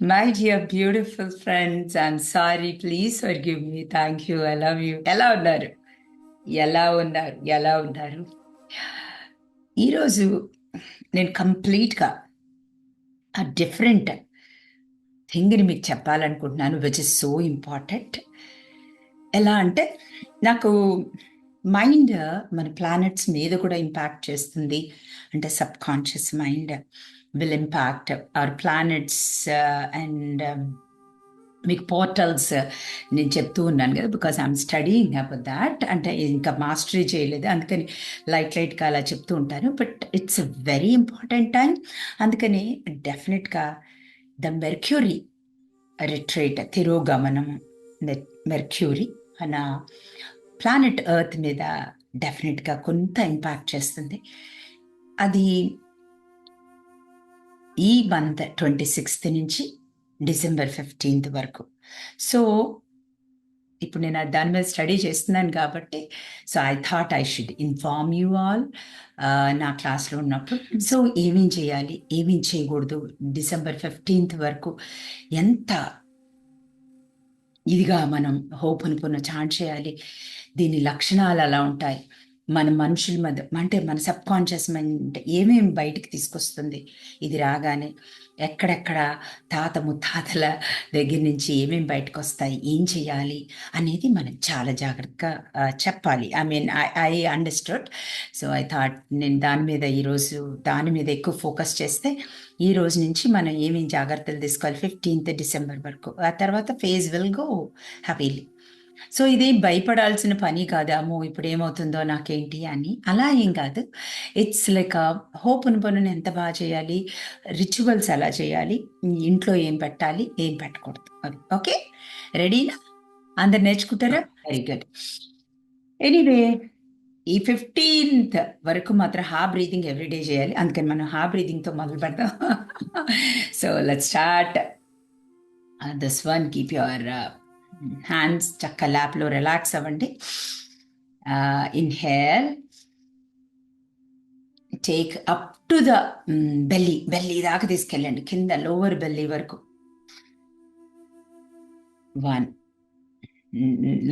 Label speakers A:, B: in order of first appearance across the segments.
A: My dear beautiful friends, I'm sorry. Please forgive me. Thank you. I love you. ఎలా ఉన్నారు ఎలా ఉన్నారు ఎలా ఉన్నారు ఈరోజు నేను కంప్లీట్గా ఆ డిఫరెంట్ థింగ్ని మీకు చెప్పాలనుకుంటున్నాను విచ్ ఇస్ సో ఇంపార్టెంట్ ఎలా అంటే నాకు మైండ్ మన ప్లానెట్స్ మీద కూడా ఇంపాక్ట్ చేస్తుంది అంటే subconscious mind will impact our planets and um, మీకు పోర్టల్స్ uh, నేను చెప్తూ ఉన్నాను కదా because I'm studying about that అంటే ఇంకా మాస్టరీ చేయలేదు. అందుకని లైట్ లైట్గా అలా చెప్తూ ఉంటాను. But it's very important time అందుకని డెఫినెట్గా ద మెర్క్యూరీ రిట్రేట్ తిరోగమనం మెర్క్యూరీ మన ప్లానెట్ ఎర్త్ మీద డెఫినెట్గా కొంత ఇంపాక్ట్ చేస్తుంది. అది ఈ మంత్ ట్వంటీ సిక్స్త్ నుంచి డిసెంబర్ ఫిఫ్టీన్త్ వరకు. సో ఇప్పుడు నేను దాని మీద స్టడీ చేస్తున్నాను కాబట్టి so I thought I should inform you all నా క్లాస్లో ఉన్నప్పుడు. సో ఏమేం చేయాలి ఏమేం చేయకూడదు డిసెంబర్ ఫిఫ్టీన్త్ వరకు ఎంత ఇదిగా మనం హోప్ అనుకున్న చాట్ చేయాలి దీని లక్షణాలు అలా ఉంటాయి. మన మనుషుల మధ్య అంటే మన సబ్ కాన్షియస్ మైండ్ ఏమేమి బయటికి తీసుకొస్తుంది? ఇది రాగానే ఎక్కడెక్కడ తాత ముత్తాతల దగ్గర నుంచి ఏమేమి బయటకు వస్తాయి ఏం చేయాలి? అనేది మనం చాలా జాగ్రత్తగా చెప్పాలి. I mean I I understood so I thought నేను దాని మీద ఈరోజు దాని మీద ఎక్కువ ఫోకస్ చేస్తే ఈ రోజు నుంచి మనం ఏమేమి జాగ్రత్తలు తీసుకోవాలి? ఫిఫ్టీన్త్ డిసెంబర్ వరకు. ఆ తర్వాత phase will go happily. So ఇదేం భయపడాల్సిన పని కాదు అమ్మో ఇప్పుడు ఏమవుతుందో నాకేంటి అని. అలా ఏం కాదు. ఇట్స్ లైక్ హోప్ పనులు ఎంత బాగా చేయాలి? రిచువల్స్ ఎలా చేయాలి? ఇంట్లో ఏం పెట్టాలి? ఏం పెట్టకూడదు. ఓకే? రెడీనా అందరు నేర్చుకుంటారా? వెరీ గుడ్ ఎనీవే ఈ ఫిఫ్టీన్త్ వరకు మాత్రం హా బ్రీతింగ్ ఎవ్రీడే చేయాలి. అందుకని మనం హా బ్రీతింగ్తో మొదలు పెడతాం so let start this one keep your hands చక్క ల్యాప్లో రిలాక్స్ అవ్వండి. Inhale take up to the belly. Belly దాకా తీసుకెళ్ళండి. కింద లోవర్ బెల్లీ వరకు. One.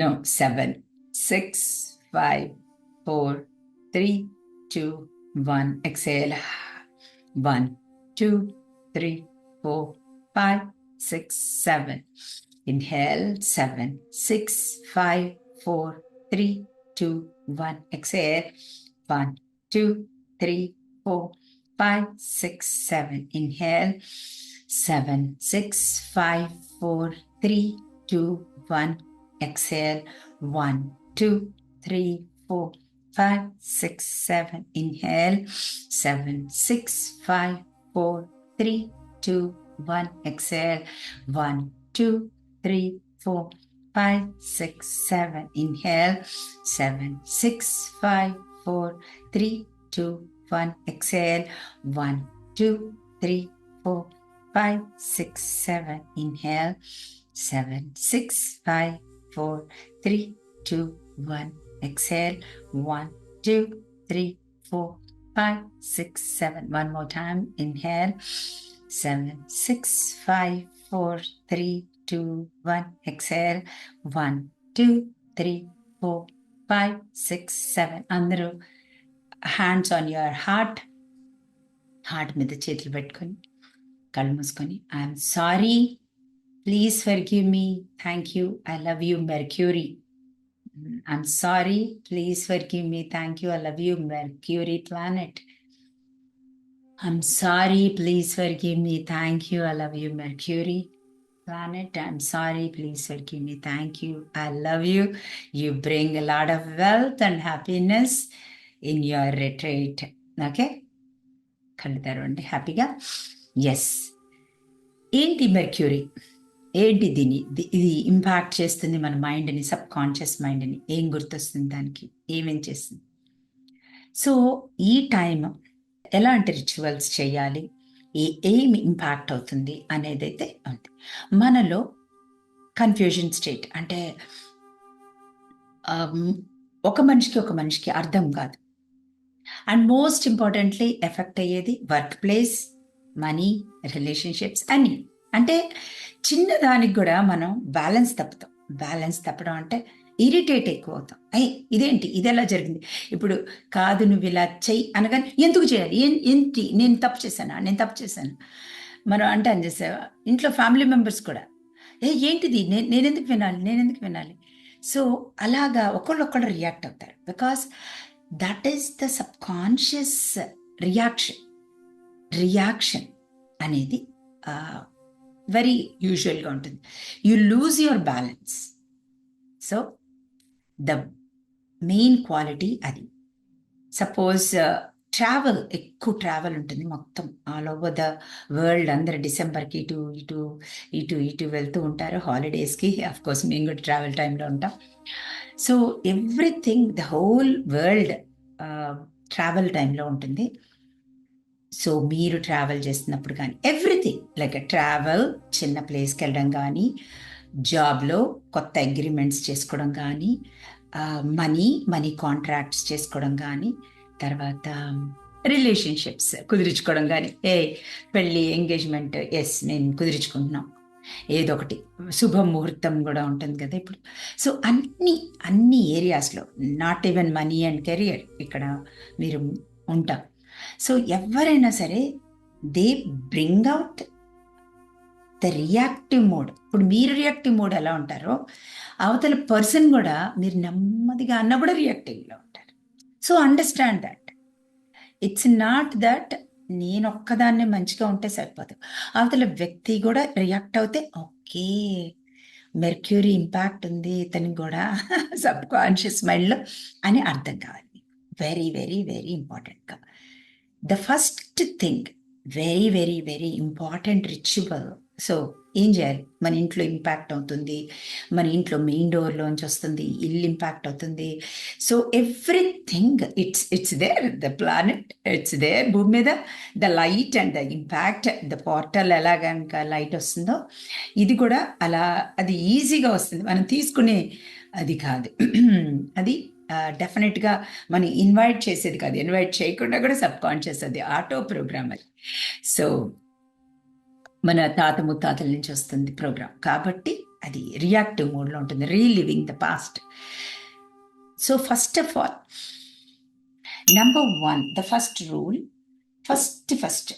A: No seven. Six five four three two one. Exhale. One two three four five six seven. Inhale, seven, six, five, four, three, two, one. Exhale, one, two, three, four, five, six, seven. Inhale, seven, six, five, four, three, two, one. Exhale, one, two, three, four, five, six, seven. Inhale, seven, six, five, four, three, two, one. Exhale, one, two, three, four, five, six, seven. Inhale, seven, six, five, four, three, two, one. Exhale, one, two, three, four, five, six, seven. Inhale, seven, six, five, four, three, two, one. Exhale, one, two, three, four, five, six, seven. One more time. Inhale, seven, six, five, four, three, two, one. Exhale. One, two, three, four, five, six, seven. అందరూ hands on your heart heart మీద చేతులు పెట్టుకొని కళ్ళు మూసుకొని I'm sorry please forgive me thank you I love you Mercury I'm sorry please forgive me thank you I love you Mercury planet I'm sorry please forgive me thank you I love you Mercury planet. I'm sorry, please forgive me. Thank you. I love you. You bring a lot of wealth and happiness in your retreat. Okay? కళ్ళు తెరవండి హ్యాపీగా yes ఏంటి mercury ఏంటి దీని ఇది impact చేస్తుంది మన మైండ్ని సబ్ కాన్షియస్ మైండ్ని ఏం గుర్తొస్తుంది దానికి ఏమేం చేస్తుంది సో ఈ టైం ఎలాంటి రిచువల్స్ చేయాలి ఏ ఏం ఇంపాక్ట్ అవుతుంది అనేది అయితే ఉంది. మనలో కన్ఫ్యూజన్ స్టేట్ అంటే um, ఒక మనిషికి ఒక మనిషికి అర్థం కాదు. అండ్ మోస్ట్ ఇంపార్టెంట్లీ ఎఫెక్ట్ అయ్యేది వర్క్ ప్లేస్ మనీ రిలేషన్షిప్స్ అన్నీ అంటే చిన్నదానికి కూడా మనం బ్యాలెన్స్ తప్పుతాం. బ్యాలెన్స్ తప్పడం అంటే ఇరిటేట్ ఎక్కువ అవుతాం అయ్యి ఇదేంటి? ఇది ఎలా జరిగింది? ఇప్పుడు కాదు నువ్వు ఇలా చెయ్యి అనగానే ఎందుకు చేయాలి? ఏం- ఏంటి? నేను తప్పు చేశానా? నేను తప్పు చేశాను? మనం అంటే అని చేసావా ఇంట్లో ఫ్యామిలీ మెంబర్స్ కూడా ఏ ఏంటిది? నేను నేను ఎందుకు వినాలి? నేను ఎందుకు వినాలి? సో అలాగా ఒకళ్ళొక్కళ్ళు రియాక్ట్ అవుతారు. Because that is the subconscious reaction. Reaction అనేది వెరీ యూజువల్గా ఉంటుంది. You lose your balance. So the main quality అది. సపోజ్ ట్రావెల్ uh, ఎక్కువ ట్రావెల్ ఉంటుంది మొత్తం. ఆల్ ఓవర్ ద వరల్డ్ అందరు డిసెంబర్కి ఇటు ఇటు ఇటు ఇటు వెళ్తూ ఉంటారు. హాలిడేస్కి అఫ్ కోర్స్ మేము కూడా ట్రావెల్ టైంలో ఉంటాం. So everything the whole world travel టైంలో ఉంటుంది. సో మీరు ట్రావెల్ చేస్తున్నప్పుడు కానీ ఎవ్రీథింగ్ లైక్ ట్రావెల్ చిన్న ప్లేస్కి వెళ్ళడం కానీ జాబ్లో కొత్త అగ్రిమెంట్స్ చేసుకోవడం కానీ మనీ మనీ కాంట్రాక్ట్స్ చేసుకోవడం కానీ తర్వాత రిలేషన్షిప్స్ కుదిరించుకోవడం కానీ ఏ పెళ్ళి ఎంగేజ్మెంట్ ఎస్ నేను కుదిరించుకుంటున్నాం. ఏదో ఒకటి శుభముహూర్తం కూడా ఉంటుంది కదా ఇప్పుడు. సో అన్ని అన్ని ఏరియాస్లో not even money and career ఇక్కడ మీరు ఉంటాం. సో ఎవరైనా సరే they bring out the reactive mode. ఇప్పుడు మీరు రియాక్టివ్ మోడ్ ఎలా ఉంటారో అవతల పర్సన్ కూడా మీరు నెమ్మదిగా అన్న కూడా రియాక్టివ్లో ఉంటారు. So understand that. It's not that నేను ఒక్కదాన్నే మంచిగా ఉంటే సరిపోదు. అవతల వ్యక్తి కూడా రియాక్ట్ అవుతే ఓకే మెర్క్యూరీ ఇంపాక్ట్ ఉంది ఇతనికి కూడా సబ్ కాన్షియస్ మైండ్లో అని అర్థం కావాలి వెరీ వెరీ వెరీ ఇంపార్టెంట్గా the first thing very very very important ritual so ఏం చేయాలి? మన ఇంట్లో ఇంపాక్ట్ అవుతుంది. మన ఇంట్లో మెయిన్ డోర్లోంచి వస్తుంది. ఇల్లు ఇంపాక్ట్ అవుతుంది. So everything it's it's there the planet it's there భూమి మీద the light and the impact the portal ఎలా కనుక లైట్ వస్తుందో ఇది కూడా అలా అది ఈజీగా వస్తుంది. మనం తీసుకునే అది కాదు. అది డెఫినెట్గా మనం ఇన్వైట్ చేసేది కాదు. ఇన్వైట్ చేయకుండా కూడా సబ్ కాన్షియస్ అది ఆటో ప్రోగ్రామ్ అది సో మన తాత ముత్తాతల నుంచి వస్తుంది ప్రోగ్రామ్. కాబట్టి అది రియాక్టివ్ మోడ్లో ఉంటుంది. Reliving the past so first of all number one the first rule first first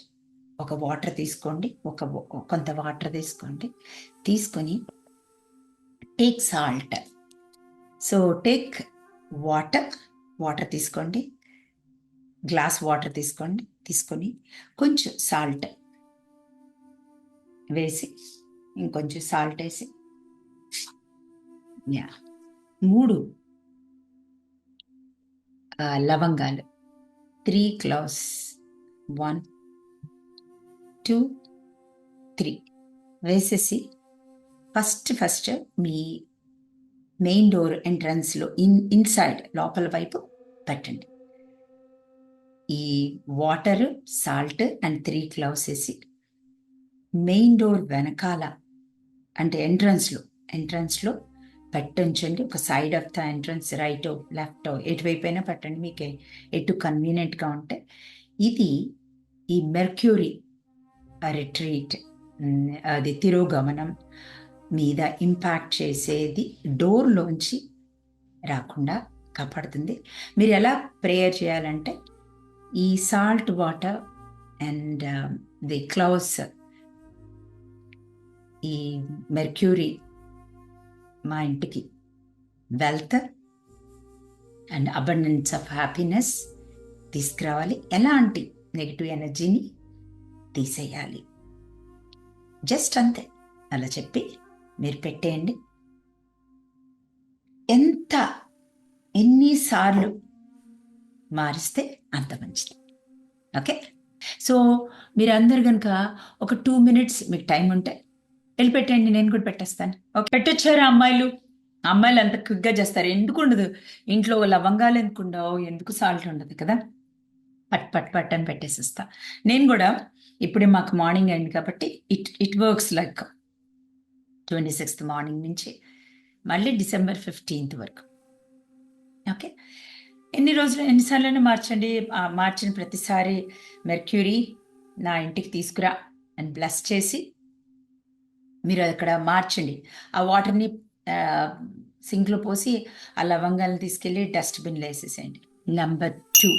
A: ఒక వాటర్ తీసుకోండి. ఒక కొంత వాటర్ తీసుకోండి. తీసుకొని take salt so take water water తీసుకోండి. గ్లాస్ వాటర్ తీసుకోండి. తీసుకొని కొంచెం సాల్ట్ వేసి ఇంకొంచెం సాల్ట్ వేసి. యా మూడు లవంగాలు. Three cloves one two three వేసేసి ఫస్ట్ ఫస్ట్ మీ మెయిన్ డోర్ ఎంట్రన్స్లో ఇన్ ఇన్సైడ్ లోపల వైపు పెట్టండి. ఈ water salt and three cloves వేసి మెయిన్ డోర్ వెనకాల అంటే ఎంట్రన్స్లో ఎంట్రన్స్లో పెట్టించండి ఒక side of the entrance right left ఎటువైపు అయినా పెట్టండి. మీకు ఎటు కన్వీనియంట్గా ఉంటే. ఇది ఈ మెర్క్యూరీ రిట్రీట్ అది తిరోగమనం మీద ఇంపాక్ట్ చేసేది డోర్లోంచి రాకుండా కాపాడుతుంది. మీరు ఎలా ప్రేయర్ చేయాలంటే ఈ salt water and the cloves ఈ మెర్క్యూరీ మా ఇంటికి wealth and abundance of happiness తీసుకురావాలి. ఎలాంటి నెగిటివ్ ఎనర్జీని తీసేయాలి. జస్ట్ అంతే అలా చెప్పి మీరు పెట్టేయండి. ఎంత ఎన్నిసార్లు మారిస్తే అంత మంచిది. ఓకే? సో మీరు అందరు కనుక ఒక టూ మినిట్స్ మీకు టైం ఉంటే వెళ్ళి పెట్టండి నేను కూడా పెట్టేస్తాను. ఓకే. పెట్టొచ్చారా అమ్మాయిలు? అమ్మాయిలు అంత క్విక్గా చేస్తారు. ఎందుకు ఉండదు? ఇంట్లో లవంగాలు ఎందుకు ఉండవు? ఎందుకు సాల్ట్ ఉండదు కదా? పట్ పట్ పట్ అని పెట్టేసిస్తా. నేను కూడా ఇప్పుడే మాకు మార్నింగ్ అయింది కాబట్టి it it works like twenty sixth morning నుంచి మళ్ళీ డిసెంబర్ ఫిఫ్టీన్త్ వరకు. ఓకే. ఎన్ని రోజులు ఎన్నిసార్లైనా మార్చండి. మార్చిన ప్రతిసారి మెర్క్యూరీ నా ఇంటికి తీసుకురా అని బ్లస్ చేసి మీరు అక్కడ మార్చండి. ఆ వాటర్ని సింక్లో పోసి ఆ లవంగాలను తీసుకెళ్ళి డస్ట్బిన్లో వేసేసేయండి. Number two.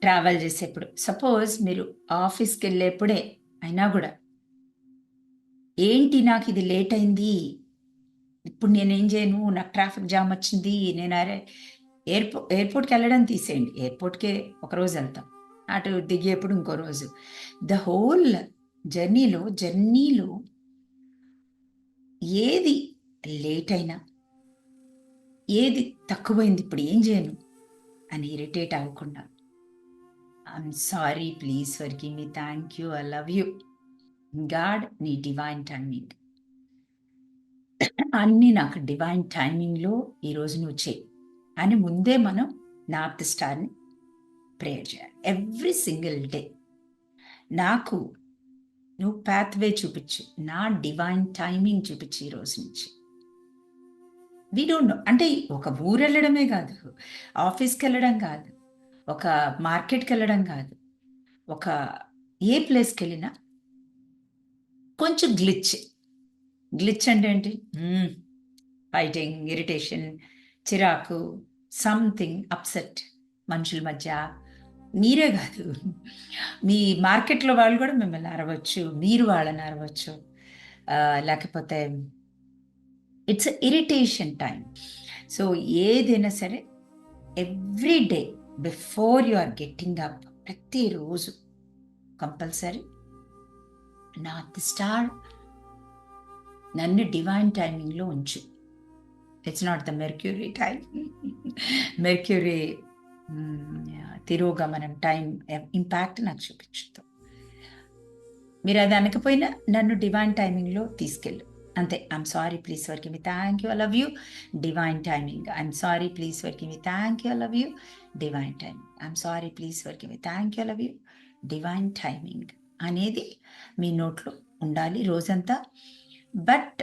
A: ట్రావెల్ చేసేప్పుడు. సపోజ్ మీరు ఆఫీస్కి వెళ్ళేప్పుడే అయినా కూడా ఏంటి నాకు ఇది లేట్ అయింది? ఇప్పుడు నేనేం చేయను? నాకు ట్రాఫిక్ జామ్ వచ్చింది. నేను అరే ఎయిర్పో ఎయిర్పోర్ట్కి వెళ్ళడం తీసేయండి. ఎయిర్పోర్ట్కే ఒకరోజు వెళ్తాం. అటు దిగేప్పుడు ఇంకో రోజు. ద హోల్ జర్నీలో జర్నీలో ఏది లేట్ అయినా ఏది తక్కువైంది ఇప్పుడు ఏం చేయను అని ఇరిటేట్ అవ్వకుండా I'm sorry please forgive me thank you I love you God నీ డివైన్ టైమింగ్ అన్నీ నాకు డివైన్ టైమింగ్లో ఈరోజు నువ్వు చేయి అని ముందే మనం నార్త్ స్టార్ని ప్రేయర్ చేయాలి. ఎవ్రీ సింగిల్ డే నాకు నువ్వు పాత్వే చూపించు. నా డివైన్ టైమింగ్ చూపించు ఈ రోజు నుంచి. వీ డోంట్ నో అంటే ఒక ఊరు వెళ్ళడమే కాదు. ఆఫీస్కి వెళ్ళడం కాదు. ఒక మార్కెట్కి వెళ్ళడం కాదు. ఒక ఏ ప్లేస్కి వెళ్ళినా కొంచెం గ్లిచ్ గ్లిచ్ అంటే ఏంటి? Hmm. ఫైటింగ్ ఇరిటేషన్ చిరాకు సంథింగ్ అప్సెట్ మనుషుల మధ్య మీరే కాదు. మీ మార్కెట్లో వాళ్ళు కూడా మిమ్మల్ని అరవచ్చు మీరు వాళ్ళని అరవచ్చు. లేకపోతే ఇట్స్ ఇరిటేషన్ టైం సో ఏదైనా సరే every day before you are getting up ప్రతిరోజు కంపల్సరీ నా ది స్టార్ నన్ను డివైన్ టైమింగ్లో ఉంచు. It's not the Mercury time Mercury తిరోగమనం time impact నాకు చూపించదు. మీరు అది అనకపోయినా నన్ను డివైన్ టైమింగ్లో తీసుకెళ్ళు. అంతే I'm sorry please forgive me thank you I love you divine timing I'm sorry please forgive me thank you I love you divine timing I'm sorry please forgive me thank you I love you divine timing అనేది మీ నోట్లో ఉండాలి రోజంతా. But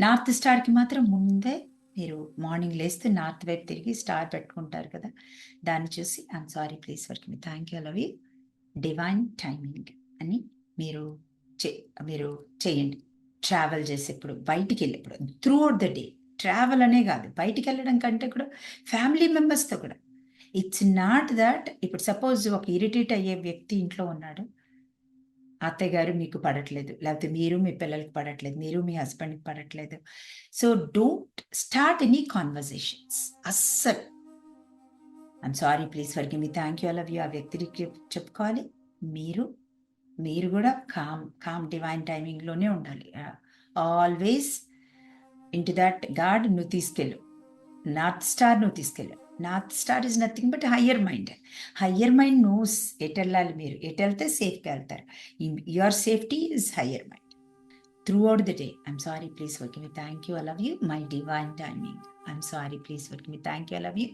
A: north స్టార్కి మాత్రం ముందే మీరు morning లేస్తే north వైపు తిరిగి స్టార్ పెట్టుకుంటారు కదా దాన్ని చూసి I'm sorry please forgive me thank you love you divine timing అని మీరు చే మీరు చేయండి. ట్రావెల్ చేసేప్పుడు బయటికి వెళ్ళేప్పుడు throughout the day travel అనే కాదు బయటికి వెళ్ళడం కంటే కూడా ఫ్యామిలీ మెంబర్స్తో కూడా. ఇట్స్ నాట్ దట్ ఇప్పుడు సపోజ్ ఒక ఇరిటేట్ అయ్యే వ్యక్తి ఇంట్లో ఉన్నాడు అత్తయ్య గారు మీకు పడట్లేదు. లేకపోతే మీరు మీ పిల్లలకి పడట్లేదు. మీరు మీ హస్బెండ్కి పడట్లేదు. So don't start any conversations అస్సలు. I'm sorry please for me. Thank you love you. ఆ వ్యక్తికి చెప్పుకోవాలి. మీరు మీరు కూడా కామ్ కామ్ డివైన్ టైమింగ్లోనే ఉండాలి. ఆల్వేస్ ఇంటి దట్ గాడ్ నువ్వు తీసుకెళ్ళు. నార్త్ స్టార్ నువ్వు తీసుకెళ్ళు. North star is nothing but higher mind higher mind knows ఎటు వెళ్ళాలి మీరు? ఎటు వెళ్తే సేఫ్గా వెళ్తారు. Your safety is higher mind throughout the day I'm sorry please forgive me thank you I love you my divine timing I'm sorry please forgive me thank you I love you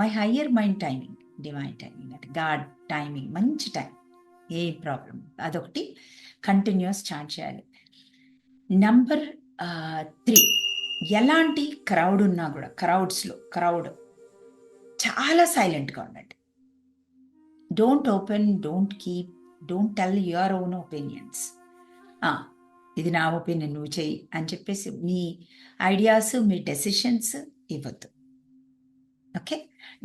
A: my higher mind timing divine timing అంటే God timing మంచి time ఏ problem అదొకటి. Continuous start చేయాలి. Number three ఎలాంటి crowd ఉన్నా కూడా క్రౌడ్స్లో crowd చాలా సైలెంట్గా ఉండండి. Don't open don't keep don't tell your own opinions ఇది నా ఒపీనియన్ నువ్వు చెయ్యి అని చెప్పేసి మీ ఐడియాస్ మీ డెసిషన్స్ ఇవ్వద్దు. ఓకే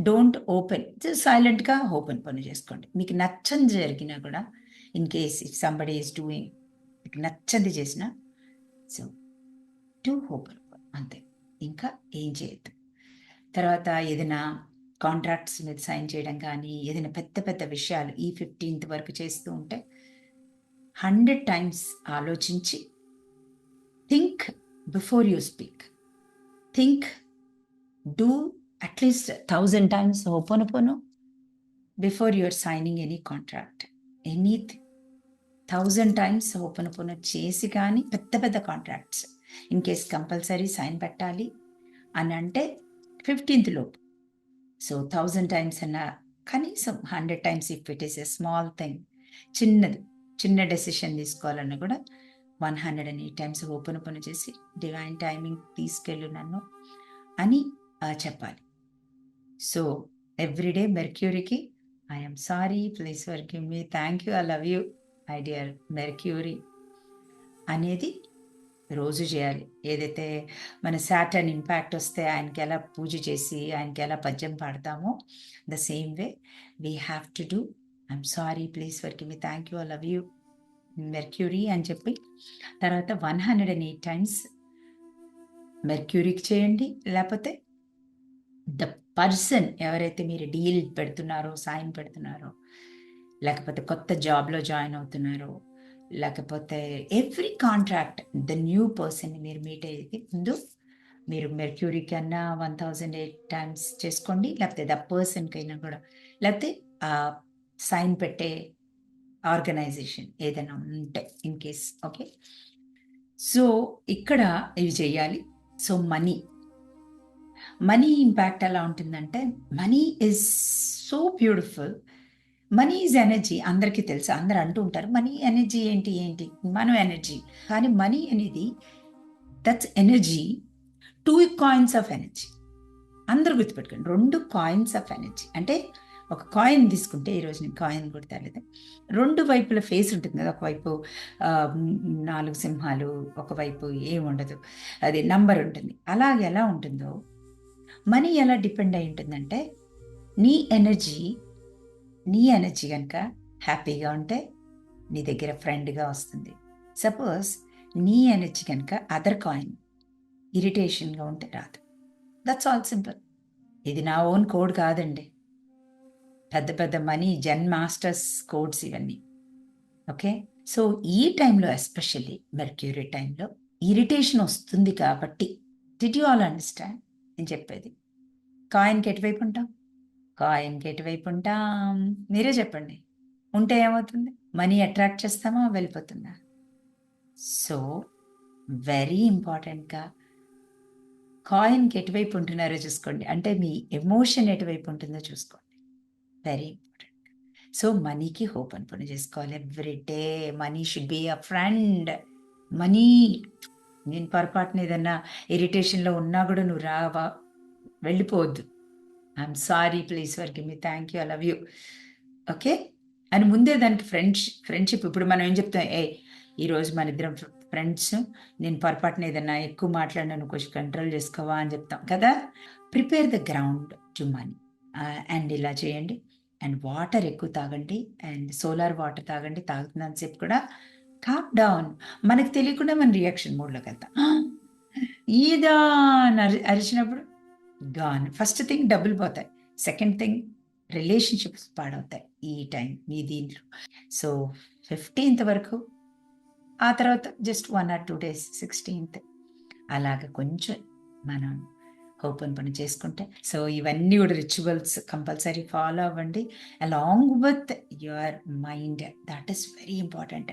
A: డోంట్ ఓపెన్ సైలెంట్గా ఓపెన్ పని చేసుకోండి. మీకు నచ్చని జరిగినా కూడా in case if somebody is doing మీకు నచ్చంది చేసిన సో టు ఓపెన్ అంతే. ఇంకా ఏం చేయొద్దు. తర్వాత ఏదైనా కాంట్రాక్ట్స్ మీద సైన్ చేయడం కానీ ఏదైనా పెద్ద పెద్ద విషయాలు ఈ ఫిఫ్టీన్త్ వరకు చేస్తూ ఉంటే హండ్రెడ్ టైమ్స్ ఆలోచించి think before you speak. Think do at least thousand times open open before your signing any contract. Any thousand times open open చేసి కానీ పెద్ద పెద్ద contracts. In case compulsory sign పెట్టాలి అని అంటే ఫిఫ్టీన్త్ లోపు. సో థౌజండ్ టైమ్స్ అన్న కనీసం hundred times if it is a small thing చిన్నది చిన్న డెసిషన్ తీసుకోవాలన్నా కూడా one hundred and eight times open open చేసి డివైన్ టైమింగ్ తీసుకెళ్ళు నన్ను అని చెప్పాలి. సో ఎవ్రీడే మెర్క్యూరీకి I'm sorry please working me thank you I love you I dear Mercury అనేది రోజు చేయాలి. ఏదైతే మన శాటర్న్ ఇంపాక్ట్ వస్తే ఆయనకి ఎలా పూజ చేసి ఆయనకి ఎలా పద్యం పాడతామో the same way we have to do. I'm sorry please forgive me. Thank you I love you. Mercury అని చెప్పి తర్వాత one hundred and eight times మెర్క్యూరీకి చేయండి. లేకపోతే ద పర్సన్ ఎవరైతే మీరు డీల్ పెడుతున్నారో సాయం పెడుతున్నారో లేకపోతే కొత్త జాబ్లో జాయిన్ అవుతున్నారో లేకపోతే every contract the new person మీరు మీట్ అయ్యేది ముందు మీరు మెర్క్యూరీ కన్నా వన్ థౌజండ్ ఎయిట్ టైమ్స్ చేసుకోండి. లేకపోతే ద పర్సన్కైనా కూడా. లేకపోతే సైన్ పెట్టే ఆర్గనైజేషన్ ఏదైనా ఉంటే ఇన్ కేస్ ఓకే? సో ఇక్కడ ఇవి చేయాలి. So money. మనీ ఇంపాక్ట్ ఎలా ఉంటుందంటే money is so beautiful. Money is energy. అందరికీ తెలుసు. అందరు అంటూ ఉంటారు మనీ ఎనర్జీ ఏంటి? ఏంటి? మనం ఎనర్జీ. కానీ మనీ అనేది that's energy. Two coins of energy. అందరూ గుర్తుపెట్టుకోండి. రెండు కాయిన్స్ ఆఫ్ ఎనర్జీ. అంటే ఒక కాయిన్ తీసుకుంటే ఈరోజు నేను కాయిన్ కూడా తెలియదు రెండు వైపుల ఫేస్ ఉంటుంది కదా ఒకవైపు నాలుగు సింహాలు ఒకవైపు ఏముండదు ఉండదు. అది నంబర్ ఉంటుంది. అలాగే ఎలా ఉంటుందో మనీ ఎలా డిపెండ్ అయి ఉంటుందంటే నీ ఎనర్జీ నీ ఎనర్జీ కనుక హ్యాపీగా ఉంటే నీ దగ్గర ఫ్రెండ్గా వస్తుంది. సపోజ్ నీ ఎనర్జీ కనుక అదర్ కాయిన్ ఇరిటేషన్గా ఉంటే రాదు. That's all simple. ఇది నా ఓన్ కోడ్ కాదండి. పెద్ద పెద్ద మనీ జెన్ మాస్టర్స్ కోడ్స్ ఇవన్నీ. ఓకే? సో ఈ టైంలో ఎస్పెషల్లీ మెర్క్యూరీ టైంలో ఇరిటేషన్ వస్తుంది కాబట్టి డిడ్ యూ ఆల్ అండర్స్టాండ్? నేను చెప్పేది. కాయిన్కి ఎటువైపు ఉంటాం? కాయిన్కి ఎటువైపు ఉంటాం మీరే చెప్పండి. ఉంటే ఏమవుతుంది? మనీ అట్రాక్ట్ చేస్తామా? వెళ్ళిపోతుందా? సో వెరీ ఇంపార్టెంట్గా కాయిన్కి ఎటువైపు ఉంటున్నారో చూసుకోండి. అంటే మీ ఎమోషన్ ఎటువైపు ఉంటుందో చూసుకోండి. Very important. సో మనీకి హోప్ అనుకుని చేసుకోవాలి every day. Money should be a friend. Money నేను పొరపాటున ఏదన్నా ఇరిటేషన్లో ఉన్నా కూడా నువ్వు రావా? వెళ్ళిపోవద్దు. I'm sorry please for me thank you I love you okay అని ముందే దానికి ఫ్రెండ్స్ ఫ్రెండ్షిప్ ఇప్పుడు మనం ఏం చెప్తాం? ఏ ఈరోజు మన ఇద్దరం ఫ్రెండ్స్ నేను పొరపాటున ఏదన్నా ఎక్కువ మాట్లాడినాను కొంచెం కంట్రోల్ చేసుకోవా అని చెప్తాం కదా? Prepare the ground to money and ఇలా చేయండి. అండ్ వాటర్ ఎక్కువ తాగండి. అండ్ సోలార్ వాటర్ తాగండి. తాగుతున్నంతసేపు కూడా. కాప్ డౌన్ మనకు తెలియకుండా మన రియాక్షన్ మోడ్లోకి వెళ్తాం. ఈదా అని అరి అరిచినప్పుడు గాన్. ఫస్ట్ థింగ్ డబ్బులు పోతాయి. సెకండ్ థింగ్ రిలేషన్షిప్స్ పాడవుతాయి ఈ టైం మీ దీంట్లో. సో ఫిఫ్టీన్త్ వరకు ఆ తర్వాత just one or two days sixteenth. అలాగ కొంచెం మనం ఓపెన్ పని చేసుకుంటే. సో ఇవన్నీ కూడా రిచువల్స్ కంపల్సరీ ఫాలో అవ్వండి. Along with your mind that is very important.